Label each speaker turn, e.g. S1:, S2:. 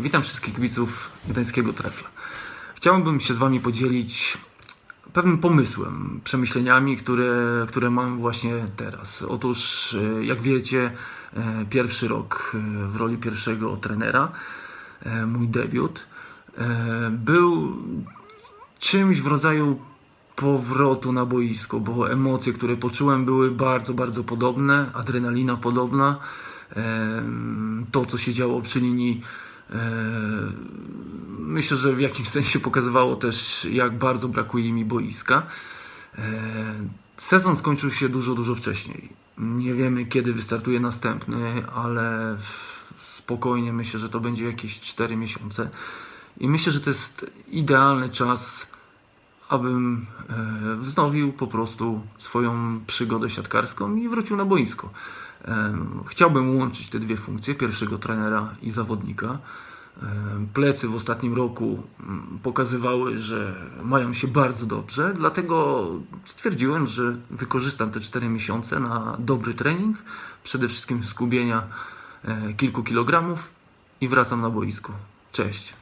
S1: Witam wszystkich kibiców gdańskiego trefla. Chciałbym się z Wami podzielić pewnym pomysłem, przemyśleniami, które, które mam właśnie teraz. Otóż, e, jak wiecie, e, pierwszy rok e, w roli pierwszego trenera, mój debiut, był czymś w rodzaju powrotu na boisko, bo emocje, które poczułem, były bardzo, bardzo podobne, adrenalina podobna. To, co się działo przy linii, myślę, że w jakimś sensie pokazywało też, jak bardzo brakuje mi boiska. E, Sezon skończył się dużo, dużo wcześniej. Nie wiemy, kiedy wystartuje następny, ale spokojnie myślę, że to będzie jakieś 4 miesiące. I myślę, że to jest idealny czas, abym e, wznowił po prostu swoją przygodę siatkarską i wrócił na boisko. Em, Chciałbym łączyć te dwie funkcje, pierwszego trenera i zawodnika. Em, Plecy w ostatnim roku mm, pokazywały, że mają się bardzo dobrze, dlatego stwierdziłem, że wykorzystam te 4 miesiące na dobry trening, przede wszystkim skubienia e, kilku kilogramów i wracam na boisko. Cześć.